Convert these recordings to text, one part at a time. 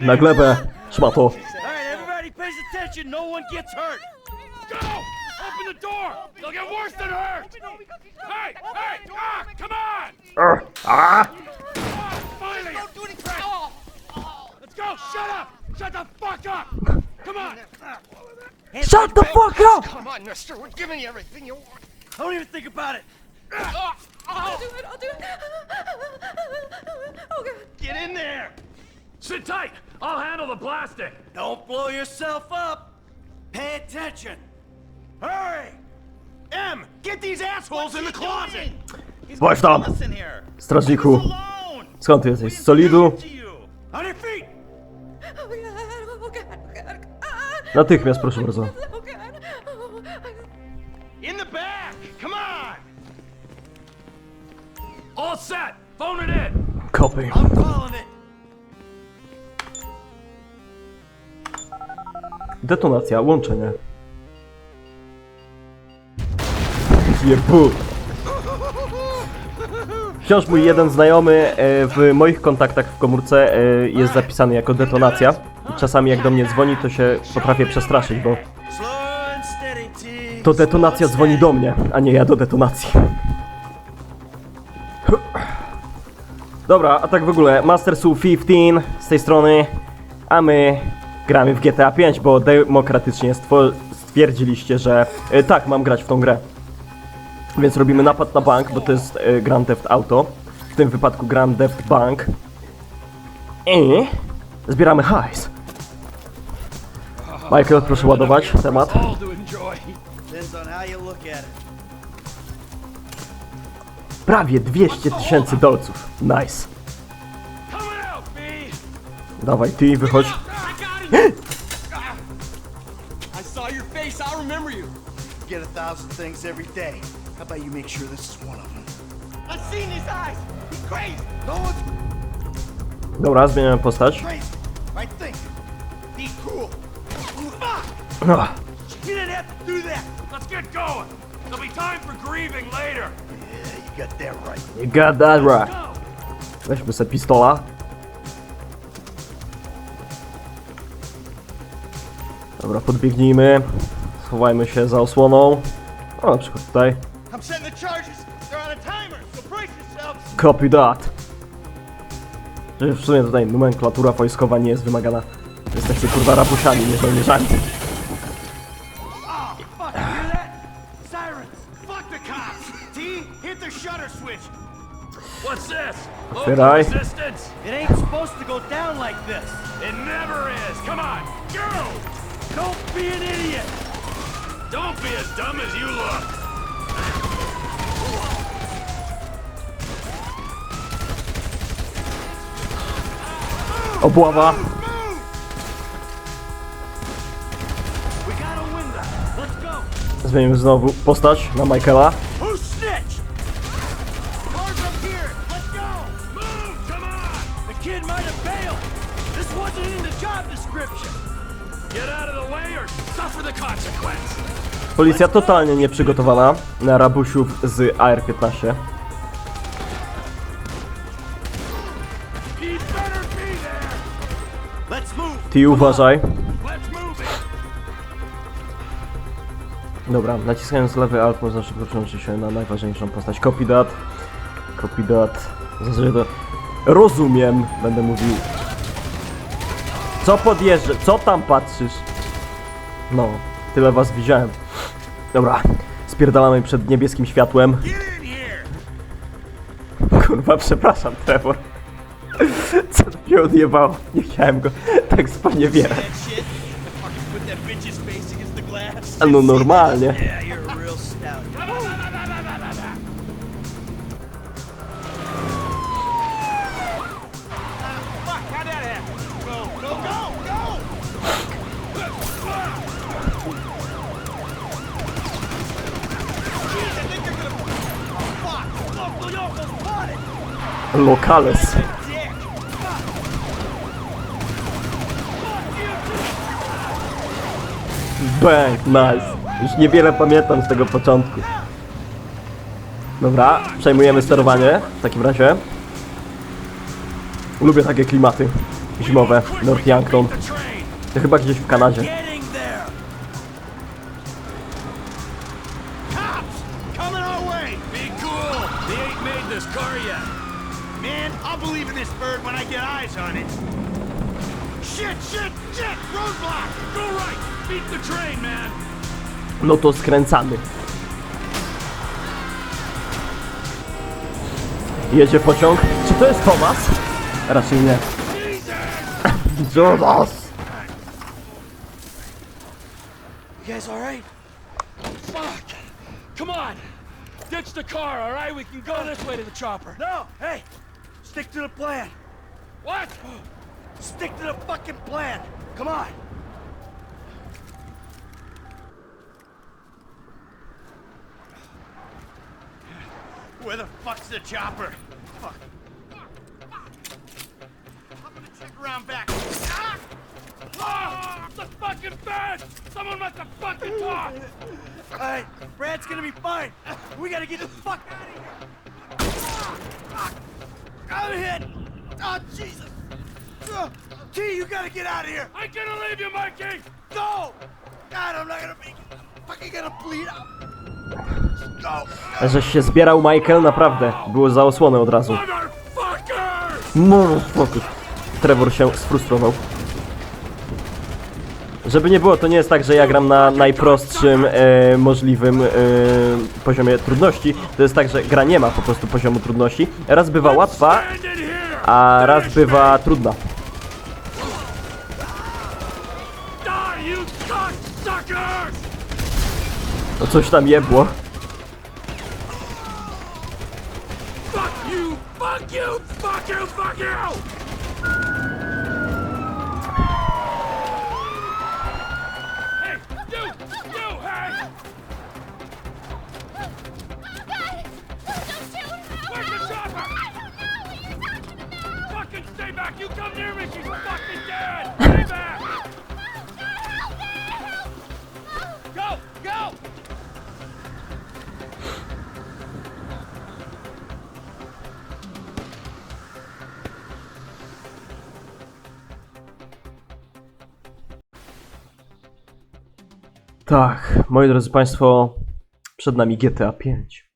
Na glebę, szmato. Alright, everybody pays attention. No one gets hurt. Go! Open the door! They'll get worse than hurt! Hey! Hey! Ah! Come on! Ah! Ah, finally! Don't do anything! Let's go! Shut up! Shut the fuck up! Come on! Shut the fuck up! Come on, mister. We're giving you everything you want. Don't even think about it! I'll do it, I'll do it. Oh, God. Get in there! Sit tight! I'll handle the plastic. Don't blow yourself up! Pay attention! Hurry! M, get these assholes in the closet. Właśnie tam, Listen here! strażniku. Alone! Skąd ty jesteś? Z Solidu? To you! On Detonacja, łączenie. Jebu. Wciąż mój jeden znajomy e, w moich kontaktach w komórce e, jest zapisany jako detonacja. Czasami jak do mnie dzwoni, to się potrafię przestraszyć, bo to detonacja dzwoni do mnie, a nie ja do detonacji. Dobra, a tak w ogóle, Master Su 15 z tej strony, a my gramy w GTA 5, bo demokratycznie stwierdziliście, że e, tak, mam grać w tą grę. Więc robimy napad na bank, bo to jest e, Grand Theft Auto, w tym wypadku Grand Theft Bank. I zbieramy hajs. Michael, proszę ładować temat. Prawie 200 tysięcy dolców. Nice. Dawaj, ty wychodź. Get a thousand things every day. How about you make sure this is one of them? I've seen his eyes. He's crazy. No one's Dobra, zmieniamy postać. crazy. I think. Be cool. Fuck! Ach, You didn't have to do that! Let's get going! There'll be time for grieving later! You got that right. Weźmy sobie pistola. Dobra, podbiegnijmy. Schowajmy się za osłoną. O, na przykład tutaj. Copy that. W sumie tutaj nomenklatura wojskowa nie jest wymagana. Jesteście kurwa rabusiami, nie żołnierzami. Local I? resistance? It ain't supposed to go down like this. It never is! Come on! Go! Don't be an idiot! Don't be as dumb as you look! Obława. We gotta win that. Let's go. Zmienimy znowu postać na Michaela. Who snitched? Wasn't in the job description. Get out of the way or suffer the consequence! Policja totalnie nieprzygotowana na rabusiów z AR-15. He better be there! Let's move. Ty uważaj. Dobra, naciskając lewy alt można szybko przełączyć się na najważniejszą postać. Copy that. Copy that. Zasadzie to rozumiem, będę mówił. Co podjeżdżę? Co tam patrzysz? No, tyle was widziałem. Dobra, spierdalamy przed niebieskim światłem. Kurwa, przepraszam, Trevor. Co mnie odjebało? Nie chciałem go tak sponiewierać. That shit. Lokales. Bang, nice. Już niewiele pamiętam z tego początku. Dobra, przejmujemy sterowanie w takim razie. Lubię takie klimaty zimowe, North Yankton. To chyba gdzieś w Kanadzie. No to skręcamy. Jedzie pociąg. Czy to jest Thomas? Raczej nie. Thomas! You guys alright? Fuck. Come on. Ditch the car, all right? We can go this way to the chopper. No, hey! Stick to the plan. What? Stick to the fucking plan. Come on. Where the fuck's the chopper? Fuck. I'm gonna check around back. Ah! Ah, the fucking bed! Someone must have fucking talked! Alright, Brad's gonna be fine. We gotta get the fuck out of here. Ah! I'm hit. Oh, Jesus. Ah! T, you gotta get out of here. I'm gonna leave you, Mikey! Go! God, I'm not gonna make it. I'm fucking gonna bleed out. Żeś się zbierał, Michael, naprawdę. Było za osłonę od razu. Motherfucker. Trevor się sfrustrował. Żeby nie było, to nie jest tak, że ja gram na najprostszym e, możliwym e, poziomie trudności. To jest tak, że gra nie ma po prostu poziomu trudności. Raz bywa łatwa, a raz bywa trudna. No coś tam jebło. Fuck you! Fuck you! Fuck you! Hey, you! You! Don't shoot! Where's? I don't know! You're to! Fucking stay back! You come near me, she's fucking dead! Stay back! Tak, moi drodzy Państwo, przed nami GTA 5.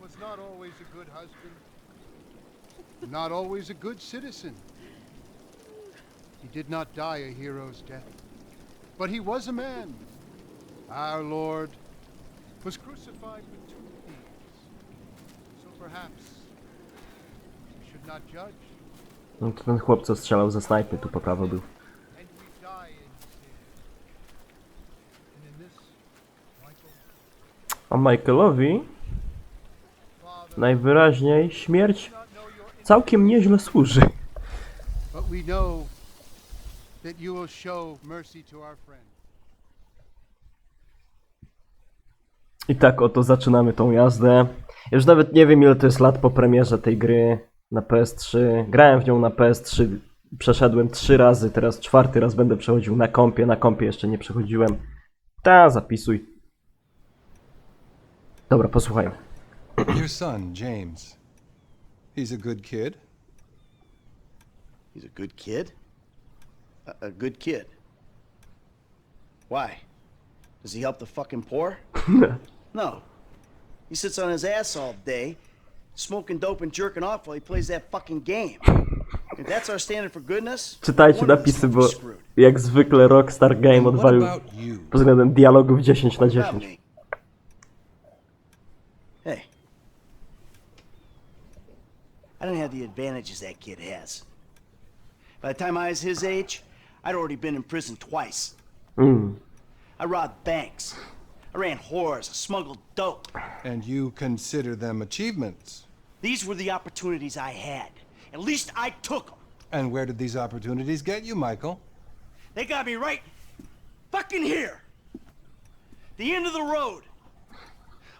was not always a good husband, not always a good citizen. He did not die a hero's death, but he was a man. Our Lord was crucified with two thieves. So perhaps we should not judge, No to ten chłop, co strzelał ze snajpy, tu po prawo był. and we die in sin. And in this, Michael, A Michaelowi najwyraźniej śmierć całkiem nieźle służy. I tak oto zaczynamy tą jazdę. Już nawet nie wiem ile to jest lat po premierze tej gry na PS3. Grałem w nią na PS3, przeszedłem trzy razy, teraz czwarty raz będę przechodził na kompie. Na kompie jeszcze nie przechodziłem. Ta, zapisuj. Dobra, posłuchajmy. Your son, James. He's a good kid. He's a good kid? A, a good kid. Why? Does he help the fucking poor? no. He sits on his ass all day, smoking dope and jerking off while he plays that fucking game. If that's our standard for goodness, Czytajcie napisy, bo jak zwykle Rockstar Game odwalił pod względem dialogów 10 na What about 10. I didn't have the advantages that kid has. By the time I was his age, I'd already been in prison twice. Mm. I robbed banks. I ran whores. I smuggled dope. And you consider them achievements. These were the opportunities I had. At least I took them. And where did these opportunities get you, Michael? They got me right fucking here. The end of the road.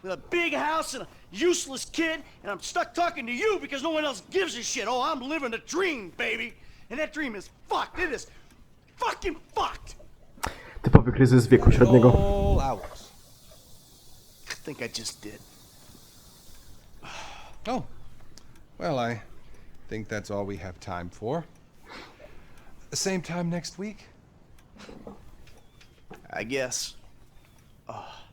With a big house and a useless kid, and I'm stuck talking to you because no one else gives a shit. Oh, I'm living a dream, baby. And that dream is fucked. It is fucking fucked. Typowy kryzys wieku średniego. All out. I think I just did. Oh, Well, I think that's all we have time for. The Same time next week? I guess. Oh.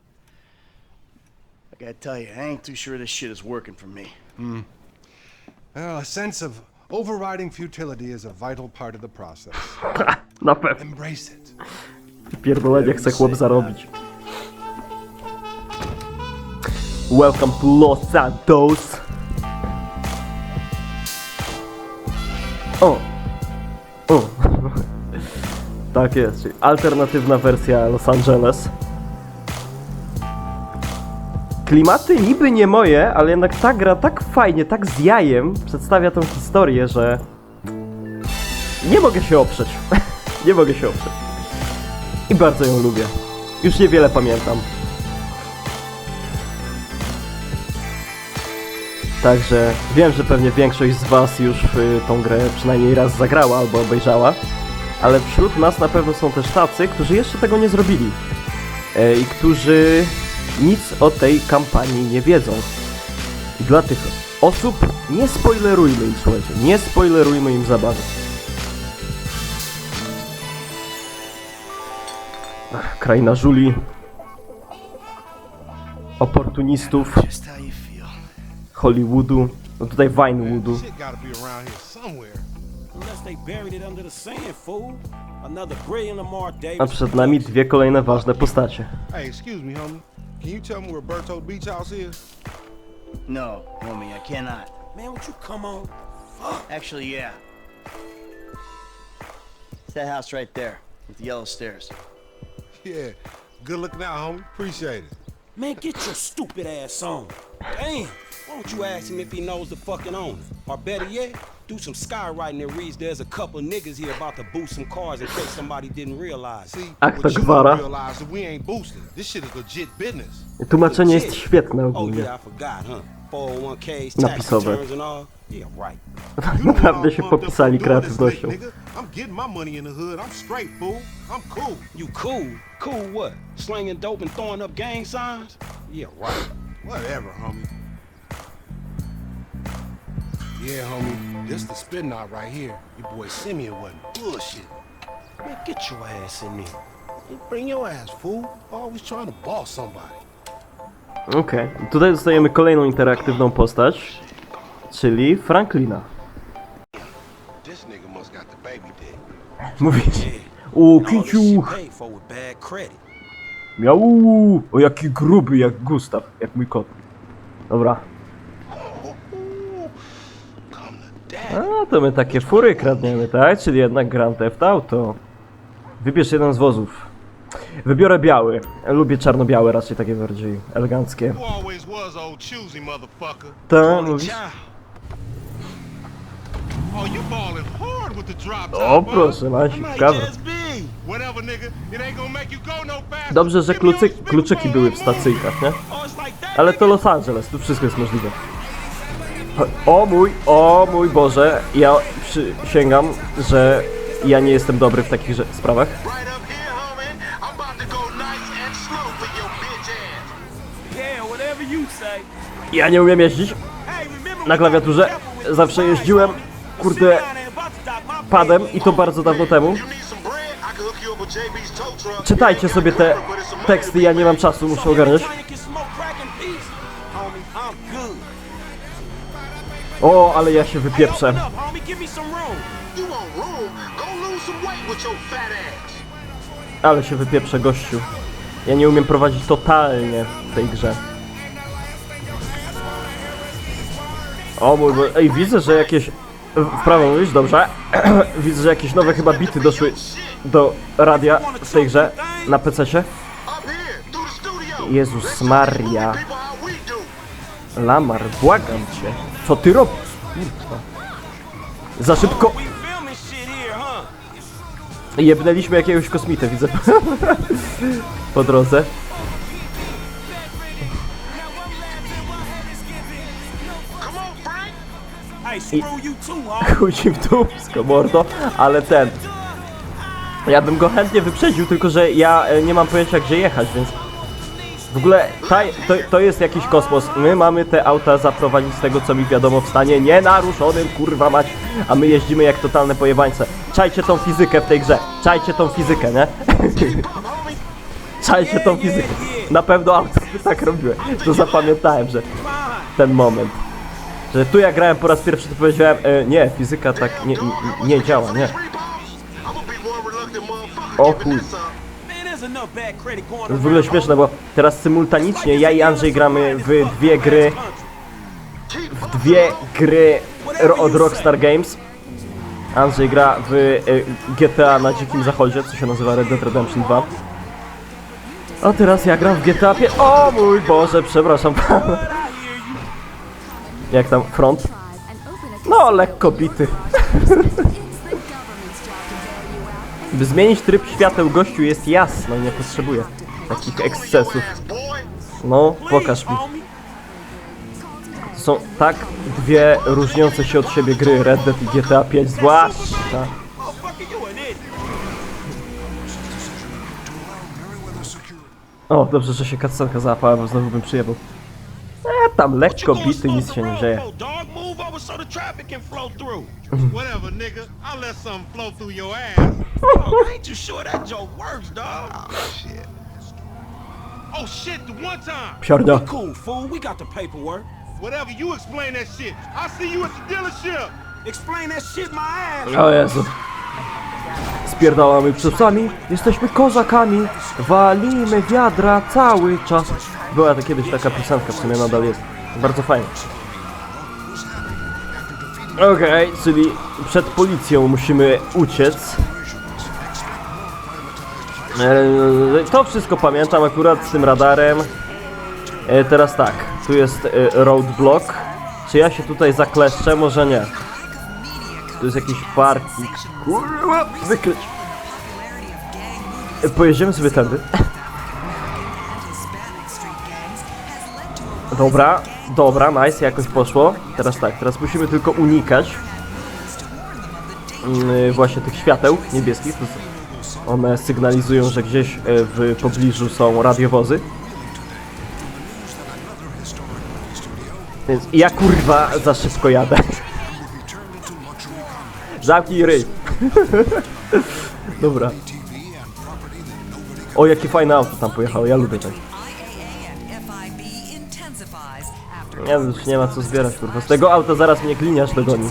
I gotta tell you, I ain't too sure this shit is working for me. Well, a sense of overriding futility is a vital part of the process. Na pewno. Embrace it. Pierdolenie chce chłop zarobić. Welcome to Los Santos. O! O! tak jest, czyli alternatywna wersja Los Angeles. Klimaty niby nie moje, ale jednak ta gra tak fajnie, tak z jajem przedstawia tą historię, że nie mogę się oprzeć. nie mogę się oprzeć. I bardzo ją lubię. Już niewiele pamiętam. Także wiem, że pewnie większość z Was już y, tą grę przynajmniej raz zagrała albo obejrzała, ale wśród nas na pewno są też tacy, którzy jeszcze tego nie zrobili e, i którzy nic o tej kampanii nie wiedzą. I dla tych osób nie spoilerujmy im, słuchajcie, nie spoilerujmy im zabawy. Ach, kraina żuli, oportunistów. Hollywoodu, no tutaj Vinewoodu. A przed nami dwie kolejne ważne postacie. Hey, excuse me, homie. Can you tell me where Berto Beach House is? No, homie, I cannot. Man, would you come on? Fuck. Actually, yeah. It's that house right there with the yellow stairs. Yeah. Good looking out, homie. Appreciate it. Man, get your stupid ass on. Damn. Why don't you ask him if he knows the fucking owner? Or better yet, do some skywriting that reads there's a couple niggas here about to boost some cars in case somebody didn't realize. See, what you don't realize is we ain't boosting. This shit is legit business. Tłumaczenie jest świetne Oh ogólnie. yeah, I forgot, huh? 401ks, tax Napisowe. returns and all. Yeah, right. You know what Naprawdę się popisali doing kreatywnością. I'm getting my money in the hood. I'm straight, fool. I'm cool. You cool? Cool what? Slinging dope and throwing up gang signs? Yeah, right. Whatever, homie. Yeah, homie. This the spin knot right here. Your boy Simeon wasn't bullshit. Man, get your ass in there. Bring your ass, fool. Always trying to boss somebody. Okej, tutaj dostajemy kolejną interaktywną postać, czyli Franklina. This nigga must got the baby dick. Mówić. O, All this shit kiciuch! paid for with bad credit. Miau! O, jaki gruby, jak Gustaw, jak mój kot. Dobra. A, to my takie fury kradniemy, tak? Czyli jednak Grand Theft Auto. Wybierz jeden z wozów. Wybiorę biały. Lubię czarno-białe, raczej takie bardziej eleganckie. Tak, mówisz? Oh, O, proszę, Might kawa. no. Dobrze, że klucy, kluczyki były w stacyjkach, nie? Oh. Ale to Los Angeles, tu wszystko jest możliwe. O mój, o mój Boże, ja przysięgam, że ja nie jestem dobry w takich sprawach. Ja nie umiem jeździć na klawiaturze. Zawsze jeździłem, kurde, padem i to bardzo dawno temu. Czytajcie sobie te teksty, ja nie mam czasu, muszę ogarnąć. O, ale ja się wypieprzę. Ale się wypieprzę, gościu. Ja nie umiem prowadzić totalnie w tej grze. O mój Bo... Ej, widzę, że jakieś... W prawo mówisz? Dobrze. widzę, że jakieś nowe chyba bity doszły do radia w tej grze na studio. Jezus Maria. Lamar, błagam cię. Co ty robisz? Kurwa. Za szybko jebnęliśmy jakiegoś kosmitę, widzę. po drodze. Ci w dupsko, mordo, ale ten... Ja bym go chętnie wyprzedził, tylko że ja e, nie mam pojęcia gdzie jechać, więc W ogóle ta, to, to jest jakiś kosmos. My mamy te auta zaprowadzić z tego co mi wiadomo w stanie nienaruszonym, kurwa mać, a my jeździmy jak totalne pojebańce. Czajcie tą fizykę w tej grze. Czajcie tą fizykę, nie? Czajcie tą fizykę. Na pewno auta by tak robiły. To zapamiętałem, że ten moment. Że tu jak grałem po raz pierwszy to powiedziałem, e, nie, fizyka tak nie, nie, nie działa, nie. O chuj. To jest w ogóle śmieszne, bo teraz symultanicznie ja i Andrzej gramy w dwie gry, w dwie gry od Rockstar Games. Andrzej gra w y, GTA na Dzikim Zachodzie, co się nazywa Red Dead Redemption 2. A teraz ja gram w GTA 5. O mój Boże, przepraszam pana. Jak tam front? No, lekko bity. By zmienić tryb świateł gościu jest jasno, nie potrzebuję takich ekscesów. No, pokaż mi. To są tak dwie różniące się od siebie gry, Red Dead i GTA 5 zwłaszcza. O, dobrze, że się cutscenka załapała, bo znowu bym przyjebał. E, tam lekko bity, nic się nie dzieje. Over so the traffic can flow through. Whatever, nigga. I'll let something flow through your ass. Oh, ain't you sure that joke works, dog? Shit. Oh shit, the one time. Cool, fool. We got the paperwork. Whatever, you explain that shit. I'll see you at the dealership. Explain that shit my ass. O Jezu. Spierdalamy przodcami, jesteśmy kozakami, walimy wiadra cały czas. Była to kiedyś taka piosenka, w sumie nadal jest. Bardzo fajna. Okej, czyli przed policją musimy uciec. Eee, To wszystko pamiętam akurat z tym radarem. E, Teraz tak, tu jest e, roadblock. Czy ja się tutaj zakleszczę? Może nie. To jest jakiś parking. Kurwa, wykryć. E, Pojedziemy sobie tędy. Dobra, dobra, nice, jakoś poszło. Teraz tak, teraz musimy tylko unikać mm, właśnie tych świateł niebieskich. One sygnalizują, że gdzieś e, w pobliżu są radiowozy. Więc ja kurwa za szybko jadę. Zamknij ryj. Dobra. O, jakie fajne auto tam pojechało, ja lubię tak. Nie, już nie ma co zbierać, kurwa. Z tego auta zaraz mnie gliniarz dogoni.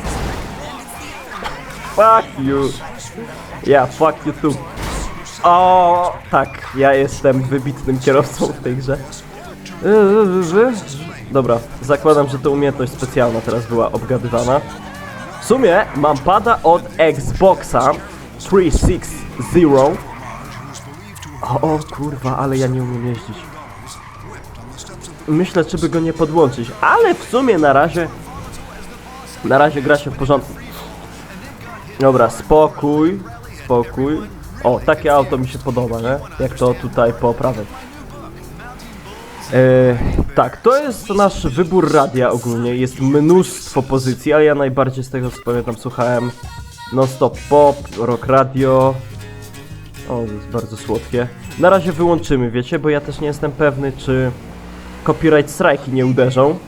Fuck you. Yeah, fuck you too. O, tak, ja jestem wybitnym kierowcą w tej grze. Dobra, zakładam, że to umiejętność specjalna teraz była obgadywana. W sumie mam pada od Xboxa 360. O, o kurwa, ale ja nie umiem jeździć. Myślę, czy by go nie podłączyć, ale w sumie na razie... Na razie gra się w porządku. Dobra, spokój, spokój. O, takie auto mi się podoba, nie? Jak to tutaj po prawej. E, tak, to jest nasz wybór radia ogólnie. Jest mnóstwo pozycji, ale ja najbardziej z tego co pamiętam słuchałem non-stop pop, rock radio. O, jest bardzo słodkie. Na razie wyłączymy, wiecie, bo ja też nie jestem pewny, czy copyright strike'i nie uderzą.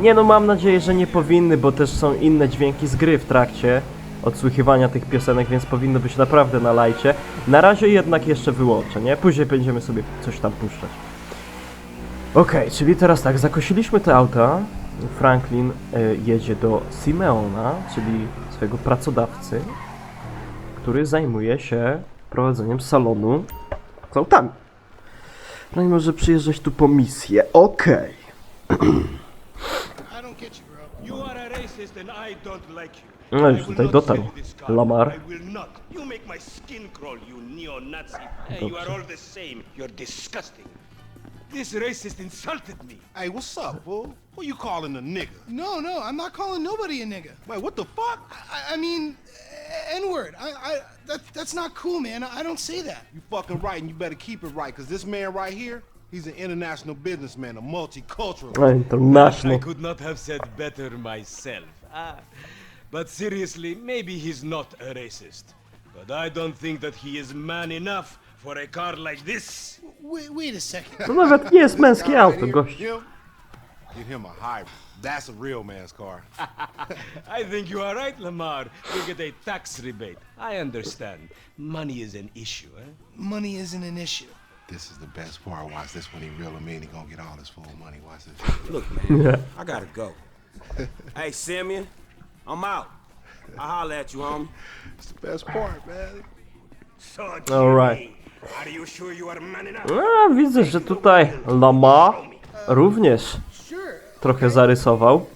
Nie no, mam nadzieję, że nie powinny, bo też są inne dźwięki z gry w trakcie odsłuchiwania tych piosenek, więc powinno być naprawdę na lajcie. Na razie jednak jeszcze wyłączę, nie? Później będziemy sobie coś tam puszczać. Okej, czyli teraz tak, zakosiliśmy te auta. Franklin y, jedzie do Simeona, czyli swojego pracodawcy, który zajmuje się prowadzeniem salonu z autami. No i może przyjeżdżać tu po misję. Okej. No już tutaj dotarł. Lamar. Disgusting. This racist insulted me. Hey, what's up, fool? Who you calling a nigga? No, no, I'm not calling nobody a nigga. Wait, what the fuck? I, I mean, N word. I, I, that, that's not cool, man. I don't say that. You fucking right, and you better keep it right, because this man right here, he's an international businessman, a multicultural. No, international. I could not have said better myself. Ah, but seriously, maybe he's not a racist. But I don't think that he is man enough for a car like this. Wait, wait a second. No nawet nie jest męskie auto, gość. Him? Get him a hybrid. That's a real man's car. I think you are right, Lamar. You get a tax rebate. I understand. Money is an issue, eh? Money isn't an issue. This is the best part. Watch this when he reel him in. He gonna get all his full money. Watch this. Look, man, I gotta go. hey, Simeon, I'm out. I'll holler at you, homie. It's the best part, man. So, Alright. Jimmy, are you sure you are man enough? A, widzę, że tutaj Lama również trochę zarysował.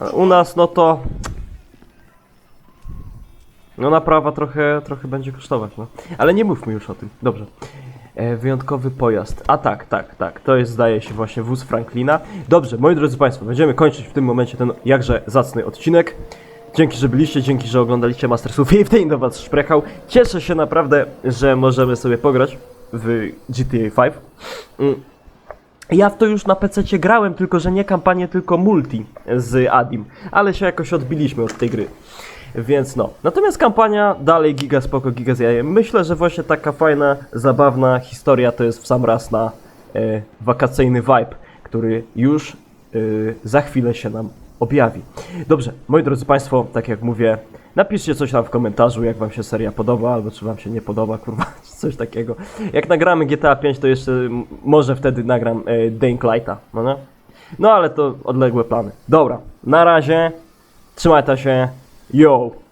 A U nas no to... No naprawa trochę, trochę będzie kosztować, no. Ale nie mówmy już o tym. Dobrze. E, wyjątkowy pojazd. A tak, tak, tak. To jest zdaje się właśnie wóz Franklina. Dobrze, moi drodzy Państwo, będziemy kończyć w tym momencie ten jakże zacny odcinek. Dzięki, że byliście, dzięki, że oglądaliście Mastersów 15 do Was szprechał. Cieszę się naprawdę, że możemy sobie pograć w GTA 5. Ja w to już na PC grałem, tylko że nie kampanię, tylko multi z Adim, ale się jakoś odbiliśmy od tej gry. Więc no. Natomiast kampania dalej giga spoko, giga z. Myślę, że właśnie taka fajna, zabawna historia to jest w sam raz na e, wakacyjny vibe, który już e, za chwilę się nam objawi. Dobrze, moi drodzy Państwo, tak jak mówię, napiszcie coś tam w komentarzu, jak Wam się seria podoba, albo czy Wam się nie podoba, kurwa, czy coś takiego. Jak nagramy GTA 5, to jeszcze może wtedy nagram e, Lighta, no nie? No ale to odległe plany. Dobra, na razie, trzymajcie się, yo!